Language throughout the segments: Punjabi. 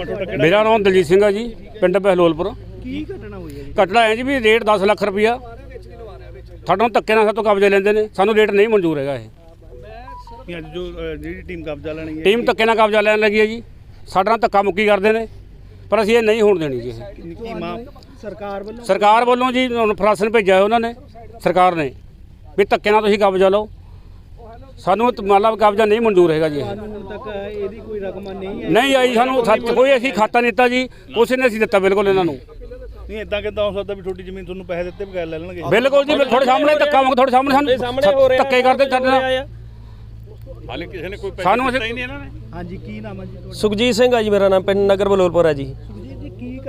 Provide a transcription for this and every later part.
ਕੀ ਨਾਮ ਹੈ ਤੁਹਾਡਾ ਕਿਹੜਾ ਮੇਰਾ ਨਾਮ ਦਲਜੀਤ ਸਿੰਘ ਆ ਜੀ ਪਿੰਡ ਬਹਿਲੋਲਪੁਰ। ਕੀ ਘਟਨਾ ਹੋਈ ਹੈ ਜੀ? ਘਟਨਾ ਹੈ ਜੀ ਵੀ ਰੇਟ 10 ਲੱਖ ਰੁਪਈਆ। ਸਾਡਾ ਧੱਕੇ ਨਾਲ ਸਾਤੋਂ ਕਬਜ਼ੇ ਲੈਂਦੇ ਨੇ ਸਾਨੂੰ ਰੇਟ ਨਹੀਂ ਮਨਜ਼ੂਰ ਹੈਗਾ ਇਹ। ਕੀ ਅੱਜ ਜੋ ਅ, ਜਿਹੜੀ ਟੀਮ ਕਬਜ਼ਾ ਲੈਣੀ ਹੈ ਟੀਮ ਧੱਕੇ ਨਾਲ ਕਬਜ਼ਾ ਲੈਣ ਲੱਗੀ ਹੈ ਜੀ। ਸਾਡੇ ਨਾਲ ਧੱਕਾ ਮੁੱਕੀ ਕਰਦੇ ਨੇ ਪਰ ਅਸੀਂ ਇਹ ਨਹੀਂ ਹੋਣ ਦੇਣੀ ਜੀ ਇਹ। ਕੀ ਕੀ ਮਾਂ ਸਰਕਾਰ ਵੱਲੋਂ ਸਰਕਾਰ ਵੱਲੋਂ ਜੀ ਹੁਣ ਪ੍ਰਸ਼ਾਸਨ ਭੇਜਿਆ ਹੈ ਉਹਨਾਂ ਨੇ ਸਰਕਾਰ ਨੇ ਵੀ ਧੱਕੇ ਨਾਲ ਤੁਸੀਂ ਕਬਜ਼ਾ ਲਓ। ਸਾਨੂੰ ਤਾਂ ਮੰਨ ਲਾ ਵੀ ਕਬਜ਼ਾ ਨਹੀਂ ਮਨਜ਼ੂਰ ਹੈਗਾ ਜੀ। ਇਹ ਹੁਣ ਤੱਕ ਇਹਦੀ ਕੋਈ ਰਕਮ ਨਹੀਂ ਹੈ ਨਹੀਂ ਆਈ ਸਾਨੂੰ ਸੱਚ ਕੋਈ ਅਸੀਂ ਖਾਤਾ ਨਹੀਂ ਦਿੱਤਾ ਜੀ। ਉਸੇ ਨੇ ਅਸੀਂ ਦਿੱਤਾ ਬਿਲਕੁਲ ਇਹਨਾਂ ਨੂੰ। ਨਹੀਂ ਇਦਾਂ ਕਿਦਾਂ ਹੋ ਸਕਦਾ ਵੀ ਛੋਟੀ ਜ਼ਮੀਨ ਤੁਹਾਨੂੰ ਪੈਸੇ ਦਿੱਤੇ ਬਗੈਰ ਲੈ ਲੈਣਗੇ? ਬਿਲਕੁਲ ਜੀ ਤੁਹਾਡੇ ਸਾਹਮਣੇ ਧੱਕਾ ਮੰਗ ਤੁਹਾਡੇ ਸਾਹਮਣੇ ਸਾਨੂੰ ਧੱਕੇ ਕਰਦੇ ਨਾਲ ਹਾਲੇ ਕਿਸੇ ਨੇ ਕੋਈ ਸਾਨੂੰ ਅਸੀਂ ਨਹੀਂ ਇਹਨਾਂ ਨੇ? ਹਾਂਜੀ ਕੀ ਨਾਮ ਹੈ ਜੀ ਤੁਹਾਡਾ? ਸੁਖਜੀਤ ਸਿੰਘ ਆ ਜੀ ਮੇਰਾ ਨਾਮ ਪਿੰਡ ਨਗਰ ਬਲੋਲਪੁਰ ਆ ਜੀ।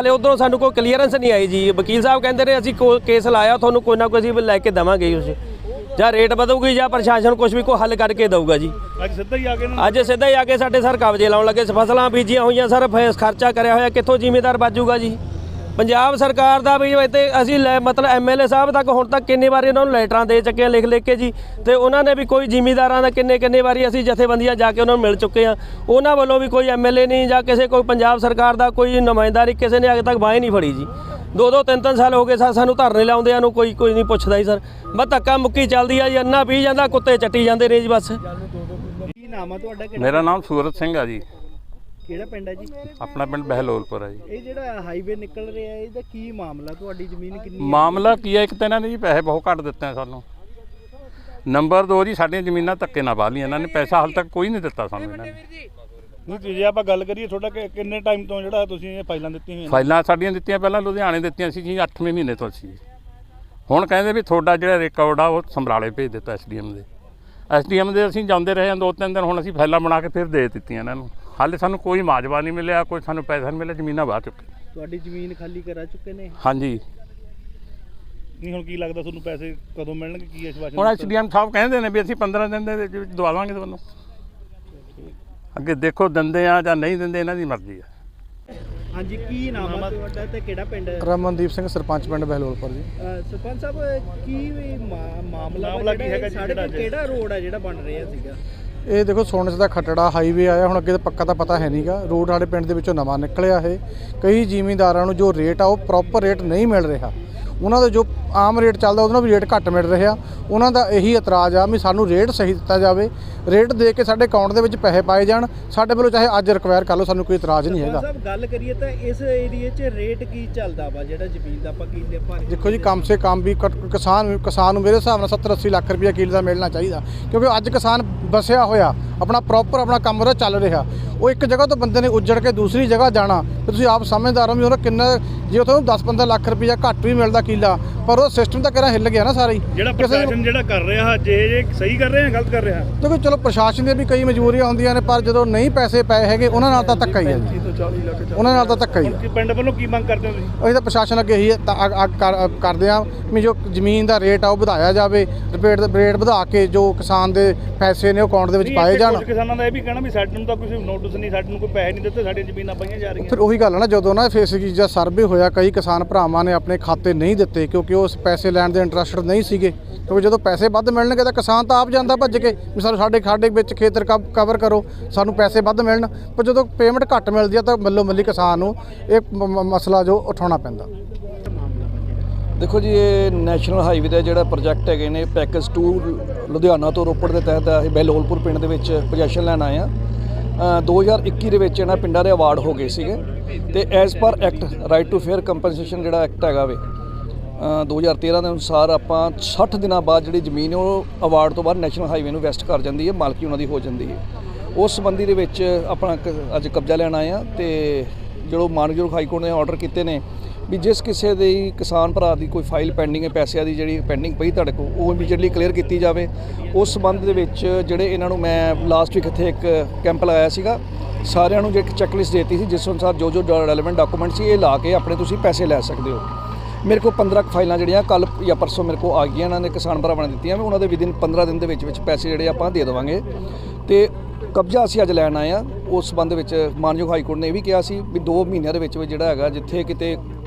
ਹਲੇ ਉਧਰੋਂ ਸਾਨੂੰ ਕੋਈ ਕਲੀਅਰੈਂਸ ਨਹੀਂ ਆਈ ਜੀ। ਵਕੀਲ ਸਾਹਿਬ ਕਹਿੰਦੇ ਨੇ ਅਸੀਂ ਕੋ- ਕੇਸ ਲਾਇਆ ਤੁਹਾਨੂੰ ਕੋਈ ਨਾ ਕੋਈ ਅਸੀਂ ਲੈ ਕੇ ਦੇਵਾਂਗੇ ਉਸ। ਜਾਂ ਰੇਟ ਵਧੂਗੀ ਜਾਂ ਪ੍ਰਸ਼ਾਸਨ ਕੁਝ ਵੀ ਕੋਈ ਹੱਲ ਕਰਕੇ ਦਊਗਾ ਜੀ। ਅੱਜ ਸਿੱਧਾ ਹੀ ਆ ਕੇ ਅੱਜ ਸਿੱਧਾ ਹੀ ਆ ਕੇ ਸਾਡੇ ਸਰ ਕਬਜ਼ੇ ਲਾਉਣ ਲੱਗੇ ਫਸਲਾਂ ਬੀਜੀਆਂ ਹੋਈਆਂ ਸਰ ਫੇਸ ਖਰਚਾ ਕਰਿਆ ਹੋਇਆ ਕਿੱਥੋਂ ਜ਼ਿਮੀਦਾਰ ਬਾਜੂਗਾ ਜੀ? ਪੰਜਾਬ ਸਰਕਾਰ ਦਾ ਵੀ ਇੱਥੇ ਅਸੀਂ ਲੈ- ਮਤਲਬ ਐਮਐਲਏ ਸਾਹਿਬ ਤੱਕ ਹੁਣ ਤੱਕ ਕਿੰਨੀ ਵਾਰੀ ਉਹਨਾਂ ਨੂੰ ਲੈਟਰਾਂ ਦੇ ਚੱਕੇ ਆ ਲਿਖ ਲਿਖ ਕੇ ਜੀ। ਤੇ ਉਹਨਾਂ ਨੇ ਵੀ ਕੋਈ ਜ਼ਿਮੀਦਾਰਾਂ ਦਾ ਕਿੰਨੇ ਕਿੰਨੇ ਵਾਰੀ ਅਸੀਂ ਜਥੇਬੰਦੀਆਂ ਜਾ ਕੇ ਉਹਨਾਂ ਨੂੰ ਮਿਲ ਚੁੱਕੇ ਆ। ਉਹਨਾਂ ਵੱਲੋਂ ਵੀ ਕੋਈ ਐਮਐਲਏ ਨਹੀਂ ਜਾਂ ਕਿਸੇ ਕੋਈ ਪੰਜਾਬ ਸਰਕਾਰ ਦਾ ਕੋਈ ਨੁਮਾਇੰਦਾਰੀ ਕਿਸੇ ਨੇ ਅਜੇ ਤੱਕ ਬਾਹੀਂ ਨਹੀਂ ਫੜੀ ਜੀ। ਦੋ ਦੋ ਤਿੰਨ ਤਿੰਨ ਸਾਲ ਹੋ ਗਏ ਸਾ- ਸਾਨੂੰ ਧਰਨੇ ਲਾਉਂਦਿਆਂ ਨੂੰ ਕੋਈ ਕੋਈ ਨਹੀਂ ਪੁੱਛਦਾ ਜੀ ਸਰ। ਬਸ ਧੱਕਾ ਮੁੱਕੀ ਚੱਲਦੀ ਆ ਜੀ ਅੰਨਾ ਪੀ ਜਾਂਦਾ ਕੁੱਤੇ ਚੱਟੀ ਜਾਂਦੇ ਨੇ ਜੀ ਬਸ। ਕੀ ਨਾਮ ਆ ਤੁਹਾਡਾ ਮੇਰਾ ਨਾਮ ਸੂਰਤ ਸਿੰਘ ਆ ਜੀ। ਕਿਹੜਾ ਪਿੰਡ ਹੈ ਜੀ? ਆਪਣਾ ਪਿੰਡ ਬਹਿਲੋਲਪੁਰ ਆ ਜੀ। ਇਹ ਜਿਹੜਾ ਹਾਈਵੇ ਨਿਕਲ ਰਿਹਾ ਹੈ ਇਹਦਾ ਕੀ ਮਾਮਲਾ? ਤੁਹਾਡੀ ਜ਼ਮੀਨ ਕਿੰਨੀ ਹੈ? ਮਾਮਲਾ ਕੀ ਹੈ? ਇੱਕ ਤਾਂ ਇਹਨਾਂ ਨੇ ਜੀ ਪੈਸੇ ਬਹੁਤ ਘੱਟ ਦਿੱਤੇ ਆ ਸਾਨੂੰ। ਨੰਬਰ 2 ਜੀ ਸਾਡੀਆਂ ਜ਼ਮੀਨਾਂ ਧੱਕੇ ਨਾਲ ਵਾਹ ਲਈਆਂ। ਇਹਨਾਂ ਨੇ ਪੈਸਾ ਹਾਲ ਤੱਕ ਕੋਈ ਨਹੀਂ ਦਿੱਤਾ ਸਾਨੂੰ ਇਹਨਾਂ ਨੇ। ਨਹੀਂ ਤੇ ਜੇ ਆਪਾਂ ਗੱਲ ਕਰੀਏ ਤੁਹਾਡਾ ਕਿ- ਕਿੰਨੇ ਟਾਈਮ ਤੋਂ ਜਿਹੜਾ ਤੁਸੀਂ ਇਹ ਫਾਈਲਾਂ ਦਿੱਤੀਆਂ ਹੋਈਆਂ ਨੇ? ਫਾਈਲਾਂ ਸਾਡੀਆਂ ਦਿੱਤੀਆਂ ਪਹਿਲਾਂ ਲੁਧਿਆਣੇ ਦਿੱਤੀਆਂ ਸੀ ਜੀ 8ਵੇਂ ਮਹੀਨੇ ਤੋਂ ਸੀ ਹੁਣ ਕਹਿੰਦੇ ਵੀ ਤੁਹਾਡਾ ਜਿਹੜਾ ਰਿਕਾਰਡ ਆ ਉਹ ਸਮਰਾਲੇ ਭੇਜ ਦਿੱਤਾ ਐਸਡੀਐਮ ਦੇ। ਐਸਡੀਐਮ ਦੇ ਅਸੀਂ ਜਾਂਦੇ ਰਹੇ ਹਾਂ ਦੋ ਤਿੰਨ ਦਿਨ ਹੁਣ ਅਸੀਂ ਫਾਈਲਾਂ ਬਣਾ ਕੇ ਫਿਰ ਦੇ ਦਿੱਤੀਆਂ ਇਹਨਾਂ ਨੂੰ। ਹਾਲੇ ਸਾਨੂੰ ਕੋਈ ਮਾਜਵਾ ਨਹੀਂ ਮਿਲਿਆ ਕੋਈ ਸਾਨੂੰ ਪੈਸਾ ਨਹੀਂ ਮਿਲਿਆ ਜ਼ਮੀਨਾਂ ਵਾਹ ਚੁੱਕੇ ਤੁਹਾਡੀ ਜ਼ਮੀਨ ਖਾਲੀ ਕਰਾ ਚੁੱਕੇ ਨੇ? ਹਾਂਜੀ। ਨਹੀਂ ਹੁਣ ਕੀ ਲੱਗਦਾ ਤੁਹਾਨੂੰ ਪੈਸੇ ਕਦੋਂ ਮਿਲਣਗੇ? ਕੀ ਆਸ਼ਵਾਸਨ ਹੁਣ ਐਸਡੀਐਮ ਸਾਹਿਬ ਕਹਿੰਦੇ ਨੇ ਵੀ ਅਸੀਂ 15 ਦਿਨ ਦੇ ਵਿੱਚ ਦਵਾਵਾਂਗੇ ਤੁਹਾਨੂੰ। ਅੱਗੇ ਦੇਖੋ ਦਿੰਦੇ ਆ ਜਾਂ ਨਹੀਂ ਦਿੰਦੇ ਇਹਨਾਂ ਦੀ ਮਰਜ਼ੀ ਆ। ਹਾਂਜੀ ਕੀ ਨਾਮ ਆ ਤੁਹਾਡਾ ਤੇ ਕਿਹੜਾ ਪਿੰਡ? ਹੈ ਰਮਨਦੀਪ ਸਿੰਘ ਸਰਪੰਚ ਪਿੰਡ ਬਹਿਲੋਲਪੁਰ ਜੀ। ਸਰਪੰਚ ਸਾਹਿਬ ਕੀ ਮਾਮਲਾ ਕੀ ਜਿਹੜਾ ਕਿਹੜਾ ਰੋਡ ਆ ਜਿਹੜਾ ਬਣ ਰਿਹਾ ਸੀਗਾ? ਇਹ ਦੇਖੋ ਸੋਨਸ ਦਾ ਖੱਟੜਾ ਹਾਈਵੇ ਆਇਆ, ਹੁਣ ਅੱਗੇ ਤਾਂ ਪੱਕਾ ਤਾਂ ਪਤਾ ਹੈ ਨਹੀਂਗਾ ਰੋਡ ਸਾਡੇ ਪਿੰਡ ਦੇ ਵਿੱਚੋਂ ਨਵਾਂ ਨਿਕਲਿਆ ਇਹ। ਕਈ ਜ਼ਿਮੀਂਦਾਰਾਂ ਨੂੰ ਜੋ ਰੇਟ ਆ, ਉਹ ਪ੍ਰੋਪਰ ਰੇਟ ਨਹੀਂ ਮਿਲ ਰਿਹਾ। ਉਹਨਾਂ ਦਾ ਜੋ ਆਮ ਰੇਟ ਚੱਲਦਾ ਉਹਦੇ ਨਾਲ ਵੀ ਰੇਟ ਘੱਟ ਮਿਲ ਰਿਹਾ ਉਹਨਾਂ ਦਾ ਇਹੀ ਇਤਰਾਜ਼ ਆ ਵੀ ਸਾਨੂੰ ਰੇਟ ਸਹੀ ਦਿੱਤਾ ਜਾਵੇ। ਰੇਟ ਦੇ ਕੇ ਸਾਡੇ ਅਕਾਊਂਟ ਦੇ ਵਿੱਚ ਪੈਸੇ ਪਾਏ ਜਾਣ ਸਾਡੇ ਵੱਲੋਂ ਚਾਹੇ ਅੱਜ ਰਿਕਵਾਇਰ ਕਰ ਲਓ ਸਾਨੂੰ ਕੋਈ ਇਤਰਾਜ਼ ਨਹੀਂ ਹੈਗਾ। ਸਾਹਿਬ ਗੱਲ ਕਰੀਏ ਤਾਂ ਇਸ ਏਰੀਏ 'ਚ ਰੇਟ ਕੀ ਚੱਲਦਾ ਵਾ? ਜਿਹੜਾ ਜ਼ਮੀਨ ਦਾ ਆਪਾਂ ਕਿੱਲੇ ਭਰ ਦੇਖੋ ਜੀ ਕਮ ਸੇ ਕਮ ਵੀ ਕਿਸਾਨ ਕਿਸਾਨ ਨੂੰ ਮੇਰੇ ਹਿਸਾਬ ਨਾਲ 70 80 ਲੱਖ ਰੁਪਏ ਕਿੱਲੇ ਦਾ ਮਿਲਣਾ ਚਾਹੀਦਾ। ਕਿਉਂਕਿ ਅੱਜ ਕਿਸਾਨ ਬਸਿਆ ਹੋਇਆ ਆਪਣਾ ਪ੍ਰੋਪਰ ਆਪਣਾ ਕੰਮ ਉਹਦਾ ਚੱਲ ਰਿਹਾ। ਉਹ ਇੱਕ ਜਗ੍ਹਾ ਤੋਂ ਬੰਦੇ ਨੇ ਉੱਜੜ ਕੇ ਦੂਸਰੀ ਜਗ੍ਹਾ ਜਾਣਾ। ਤੇ ਤੁਸੀਂ ਆਪ ਸਮਝਦਾਰ ਹੋ ਵੀ ਉਹਦਾ ਕਿੰਨਾ ਜੇ ਉੱਥੇ 10 15 ਲੱਖ ਰੁਪਈਆ ਘੱਟ ਵੀ ਮਿਲਦਾ ਕਿੱਲਾ ਪਰ ਉਹ ਸਿਸਟਮ ਤਾਂ ਕਿਹੜਾ ਹਿੱਲ ਗਿਆ ਨਾ ਸਾਰਾ ਹੀ। ਜਿਹੜਾ ਕਿਸੇ ਨੂੰ- ਪ੍ਰਸ਼ਾਸਨ ਜਿਹੜਾ ਕਰ ਰਿਹਾ ਜੇ ਜੇ ਸਹੀ ਕਰ ਰਿਹਾ ਗਲਤ ਕਰ ਰਿਹਾ? ਦੇਖੋ ਚਲੋ ਪ੍ਰਸ਼ਾਸਨ ਦੀਆਂ ਵੀ ਕਈ ਮਜਬੂਰੀਆਂ ਹੁੰਦੀਆਂ ਨੇ ਪਰ ਜਦੋਂ ਨਹੀਂ ਪੈਸੇ ਪਏ ਹੈਗੇ ਉਹਨਾਂ ਨਾਲ ਤਾਂ ਧੱਕਾ ਹੀ ਹੈ ਜੀ। ਉਹਨਾਂ ਨਾਲ ਤਾਂ ਧੱਕਾ ਹੀ ਹੈ। ਕਿ ਪਿੰਡ ਵੱਲੋਂ ਕੀ ਮੰਗ ਕਰਦੇ ਹੋ ਤੁਸੀਂ? ਅਸੀਂ ਤਾਂ ਪ੍ਰਸ਼ਾਸਨ ਅੱਗੇ ਇਹੀ ਤਾਂ ਅ- ਅ- ਕਰ- ਕਰਦੇ ਆ ਵੀ ਜੋ ਜ਼ਮੀਨ ਦਾ ਰੇਟ ਆ ਉਹ ਵਧਾਇਆ ਜਾਵੇ ਰਿਪੇਟ ਦਾ ਰੇਟ ਵਧਾ ਕੇ ਜੋ ਕਿਸਾਨ ਦੇ ਪੈਸੇ ਨੇ ਉਹ ਅਕਾਊਂਟ ਦੇ ਵਿੱਚ ਨਹੀਂ, ਪਾਏ ਇੱਥੇ ਜਾਣ। ਕੁਝ ਕਿਸਾਨਾਂ ਦਾ ਇਹ ਵੀ ਕਹਿਣਾ ਵੀ ਸਾਡੇ ਨੂੰ ਤਾਂ ਕੋਈ ਨੋਟਿਸ ਨਹੀਂ ਸਾਡੇ ਨੂੰ ਕੋਈ ਪੈਸੇ ਨਹੀਂ ਦਿੱਤੇ ਸਾਡੀਆਂ ਜ਼ਮੀਨਾਂ ਪਈਆਂ ਜਾ ਰਹੀਆਂ। ਫਿਰ ਉਹੀ ਗੱਲ ਆ ਨਾ ਜਦੋਂ ਨਾ ਫੇਸ ਦਾ ਸਰਵੇ ਹੋਇਆ ਕਈ ਕਿਸਾਨ ਭਰਾਵਾਂ ਨੇ ਆਪਣੇ ਖਾਤੇ ਨਹੀਂ ਦਿੱਤੇ ਕਿਉਂਕਿ ਉਸ ਪੈਸੇ ਲੈਣ ਦੇ ਇੰਟਰਸਟਡ ਨਹੀਂ ਸੀਗੇ, ਕਿਉਂਕਿ ਜਦੋਂ ਪੈਸੇ ਵੱਧ ਮਿਲਣਗੇ ਤਾਂ ਕਿਸਾਨ ਤਾਂ ਆਪ ਜਾਂਦਾ ਭੱਜ ਕੇ ਵੀ ਸਾਨੂੰ ਸਾਡੇ ਖਾਡੇ ਵਿੱਚ ਖੇਤਰ ਕਵਰ ਕਰੋ, ਸਾਨੂੰ ਪੈਸੇ ਵੱਧ ਮਿਲਣ, ਪਰ ਜਦੋਂ ਪੇਮੈਂਟ ਘੱਟ ਮਿਲਦੀ ਆ ਤਾਂ ਮੱਲੋ ਮੱਲੀ ਕਿਸਾਨ ਨੂੰ ਇਹ ਮ- ਮਸਲਾ ਜੋ ਉਠਾਉਣਾ ਪੈਂਦਾ। ਦੇਖੋ ਜੀ, ਇਹ ਨੈਸ਼ਨਲ ਹਾਈਵੇ ਦਾ ਜਿਹੜਾ ਪ੍ਰੋਜੈਕਟ ਹੈਗੇ ਨੇ ਪੈਕੇਜ 2 ਲੁਧਿਆਣਾ ਤੋਂ ਰੋਪੜ ਦੇ ਤਹਿਤ ਅਸੀਂ ਬਹਿਲੋਲਪੁਰ ਪਿੰਡ ਦੇ ਵਿੱਚ ਪੋਜੀਸ਼ਨ ਲੈਣ ਆਏ ਆ। 2021 ਦੇ ਵਿੱਚ ਇਹਨਾਂ ਪਿੰਡਾਂ ਦੇ ਅਵਾਰਡ ਹੋ ਗਏ ਸੀਗੇ, ਤੇ as per act right to fair compensation ਜਿਹੜਾ ਐਕਟ ਹੈਗਾ ਵੇ 2013 ਦੇ ਅਨੁਸਾਰ ਆਪਾਂ 60 ਦਿਨਾਂ ਬਾਅਦ ਜਿਹੜੀ ਜ਼ਮੀਨ ਉਹ ਅਵਾਰਡ ਤੋਂ ਬਾਅਦ ਨੈਸ਼ਨਲ ਹਾਈਵੇ ਨੂੰ ਵੈਸਟ ਕਰ ਜਾਂਦੀ ਹੈ, ਮਾਲਕੀ ਉਹਨਾਂ ਦੀ ਹੋ ਜਾਂਦੀ ਹੈ। ਉਸ ਸੰਬੰਧੀ ਦੇ ਵਿੱਚ ਆਪਣਾ ਕ- ਅੱਜ ਕਬਜ਼ਾ ਲੈਣ ਆਏ ਆ ਤੇ ਜਿਹੜੋ ਮਾਨਯੋਗ ਹਾਈ ਕੋਰਟ ਨੇ ਆਰਡਰ ਕੀਤੇ ਨੇ ਵੀ ਜਿਸ ਕਿਸੇ ਦੇ ਕਿਸਾਨ ਭਰਾ ਦੀ ਕੋਈ ਫਾਈਲ ਪੈਂਡਿੰਗ ਹੈ, ਪੈਸਿਆਂ ਦੀ ਜਿਹੜੀ ਪੈਂਡਿੰਗ ਪਈ ਤੁਹਾਡੇ ਕੋਲ, ਉਹ ਇਮੀਡੀਏਟਲੀ ਕਲੀਅਰ ਕੀਤੀ ਜਾਵੇ। ਉਸ ਸੰਬੰਧ ਦੇ ਵਿੱਚ ਜਿਹੜੇ ਇਹਨਾਂ ਨੂੰ ਮੈਂ ਲਾਸਟ ਵੀਕ ਇੱਥੇ ਇੱਕ ਕੈਂਪ ਲਗਾਇਆ ਸੀਗਾ, ਸਾਰਿਆਂ ਨੂੰ ਜਿਹੜੀ ਚੈੱਕਲਿਸਟ ਦਿੱਤੀ ਸੀ, ਜਿਸ ਅਨੁਸਾਰ ਜੋ ਜੋ ਰੈਲੇਵੈਂਟ ਡਾਕੂਮੈਂਟ ਸੀ, ਇਹ ਲਾ ਕੇ ਆਪਣੇ ਤੁਸੀਂ ਪੈਸੇ ਲੈ ਸਕਦੇ ਹੋ। ਮੇਰੇ ਕੋਲ 15 ਕੁ ਫਾਈਲਾਂ ਜਿਹੜੀਆਂ ਕੱਲ ਜਾਂ ਪਰਸੋਂ ਮੇਰੇ ਕੋਲ ਆ ਗਈਆਂ, ਇਹਨਾਂ ਨੇ ਕਿਸਾਨ ਭਰਾਵਾਂ ਨੇ ਦਿੱਤੀਆਂ ਮੈਂ ਉਹਨਾਂ ਦੇ ਵਿਦਿਨ 15 ਦਿਨ ਦੇ ਵਿੱਚ ਵਿੱਚ ਪੈਸੇ ਜਿਹੜੇ ਆਪਾਂ ਦੇ ਦੇਵਾਂਗੇ। ਤੇ ਕਬਜ਼ਾ ਅਸੀਂ ਅੱਜ ਲੈਣ ਆਏ ਆ ਉਸ ਸੰਬੰਧ ਵਿੱਚ ਮਾਨਯੋਗ ਹਾਈ ਕੋਰਟ ਨੇ ਇਹ ਵੀ ਕਿਹਾ ਸੀ ਵੀ 2 ਮਹੀਨਿਆਂ ਦੇ ਵਿੱਚ ਵਿੱਚ ਜਿਹੜਾ ਹੈਗਾ, ਜਿੱਥੇ ਕਿਤੇ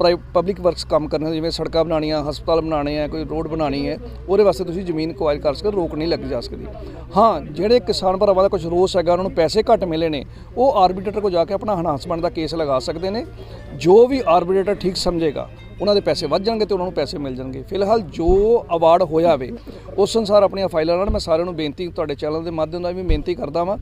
ਪਬਲਿਕ ਵਰਕਸ ਕੰਮ ਕਰਨੇ ਜਿਵੇਂ ਸੜਕਾਂ ਬਣਾਉਣੀਆਂ ਹਸਪਤਾਲ ਬਣਾਉਣੇ ਆ ਕੋਈ ਰੋਡ ਬਣਾਉਣੀ ਹੈ ਉਹਦੇ ਵਾਸਤੇ ਤੁਸੀਂ ਜ਼ਮੀਨ ਕੁਆਇਰ ਕਰ ਸਕਦੇ ਹੋ, ਰੋਕ ਨਹੀਂ ਲੱਗ ਜਾ ਸਕਦੀ। ਹਾਂ ਜਿਹੜੇ ਕਿਸਾਨ ਭਰਾਵਾਂ ਦਾ ਕੁਝ ਰੋਸ ਹੈਗਾ ਉਹਨਾਂ ਨੂੰ ਪੈਸੇ ਘੱਟ ਮਿਲੇ ਨੇ ਉਹ ਆਰਬੀਟਰੇਟਰ ਕੋ ਜਾ ਕੇ ਆਪਣਾ ਹਨਾਸਮੈਂਟ ਦਾ ਕੇਸ ਲਗਾ ਸਕਦੇ ਨੇ। ਜੋ ਵੀ ਆਰਬੀਟਰੇਟਰ ਠੀਕ ਸਮਝੇਗਾ ਉਹਨਾਂ ਦੇ ਪੈਸੇ ਵੱਧ ਜਾਣਗੇ ਤੇ ਉਹਨਾਂ ਨੂੰ ਪੈਸੇ ਮਿਲ ਜਾਣਗੇ। ਫਿਲਹਾਲ ਜੋ ਅਵਾਰਡ ਹੋਇਆ ਵੇ ਉਸ ਅਨੁਸਾਰ ਆਪਣੀਆਂ ਫਾਈਲਾਂ ਲਾਣ। ਮੈਂ ਸਾਰਿਆਂ ਨੂੰ ਬੇਨਤੀ ਤੁਹਾਡੇ ਚੈਨਲ ਦੇ ਮਾਧਿਅਮ ਨਾਲ ਵੀ ਬੇਨਤੀ ਕਰਦਾ ਵਾਂ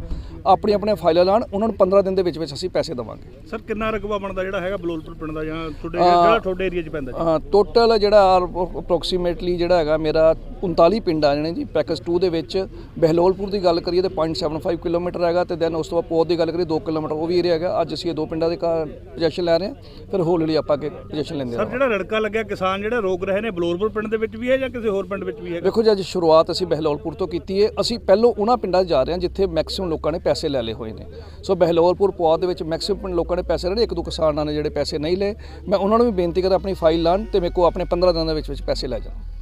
ਆਪਣੀਆਂ ਆਪਣੀਆਂ ਫਾਈਲਾਂ ਲਾਣ ਉਹਨਾਂ ਨੂੰ 15 ਦਿਨ ਦੇ ਵਿੱਚ ਵਿੱਚ ਅਸੀਂ ਪੈਸੇ ਦੇਵਾਂਗੇ। ਸਰ ਕਿੰਨਾ ਰਕਬਾ ਬਣਦਾ ਜਿਹੜਾ ਹੈਗਾ ਬਲੋਲਪੁਰ ਪਿੰਡ ਦਾ ਜਾਂ ਤੁਹਾਡੇ ਜਿਹੜਾ ਤੁਹਾਡੇ ਏਰੀਆ 'ਚ ਪੈਂਦਾ ਜੀ? ਟੋਟਲ ਜਿਹੜਾ ਅਪਰੋਕਸੀਮੇਟਲੀ ਜਿਹੜਾ ਹੈਗਾ ਮੇਰਾ 39 ਪਿੰਡ ਆ ਜਾਣੇ ਜੀ। ਪੈਕੇਜ 2 ਦੇ ਵਿੱਚ ਬਹਿਲੋਲਪੁਰ ਦੀ ਗੱਲ ਕਰੀਏ ਤੇ 0.75 ਕਿਲੋਮੀਟਰ ਹੈਗਾ ਤੇ ਦੈਨ ਉਸ ਤੋਂ ਬਾਅਦ ਪੋਤ ਦੀ ਗੱਲ ਕਰੀਏ 2 ਕਿਲੋਮੀਟਰ ਉਹ ਵੀ ਏਰੀਆ ਹੈਗਾ। ਅੱਜ ਅਸੀਂ ਇਹ ਦੋ ਪਿੰਡਾਂ ਦੇ ਪੋਜੀਸ਼ਨ ਲੈ ਰਹੇ ਹਾਂ ਫਿਰ ਹੌਲੀ ਹੌਲੀ ਆਪਾਂ ਅੱਗੇ ਪੋਜੀਸ਼ਨ ਲੈਂਦੇ ਸਰ ਰਹਾਂਗੇ। ਜਿਹੜਾ ਰੜਕਾ ਲੱਗਿਆ, ਕਿਸਾਨ ਜਿਹੜੇ ਰੋਕ ਰਹੇ ਨੇ ਬਲੋਲਪੁਰ ਪਿੰਡ ਦੇ ਵਿੱਚ ਵੀ ਹੈ ਜਾਂ ਕਿਸੇ ਹੋਰ ਪਿੰਡ ਵਿੱਚ ਵੀ ਹੈ ਦੇਖੋ ਜੀ, ਅੱਜ ਸ਼ੁਰੂਆਤ ਅਸੀਂ ਬਹਿਲੋਲਪੁਰ ਤੋਂ ਕੀਤੀ ਹੈ। ਅਸੀਂ ਪਹਿਲੋਂ ਉਹਨਾਂ ਪਿੰਡਾਂ 'ਚ ਜਾ ਰਹੇ ਹਾਂ ਜਿੱਥੇ ਮੈਕਸਿਮਮ ਲੋਕਾਂ ਨੇ ਪੈਸੇ ਲੈ ਲਏ ਹੋਏ ਨੇ। ਸੋ ਬਹਿਲੋਲਪੁਰ ਪੁਆਧ ਦੇ ਵਿੱਚ ਮੈਕਸਿਮਮ ਲੋਕਾਂ ਨੇ ਪੈਸੇ ਲੈਣੇ, ਇੱਕ ਦੋ ਕਿਸਾਨਾਂ ਨੇ ਜਿਹੜੇ ਪੈਸੇ ਨਹੀਂ ਲਏ। ਮੈਂ ਉਹਨਾਂ ਨੂੰ ਵੀ ਬੇਨਤੀ ਕਰਦਾ, ਆਪਣੀ ਫਾਈਲ ਲਾਣ ਤੇ ਮੇਰੇ ਕੋਲ ਆਪਣੇ 15 ਦਿਨਾਂ ਦੇ ਵਿੱਚ ਵਿੱਚ ਪੈਸੇ ਲੈ ਜਾਣ।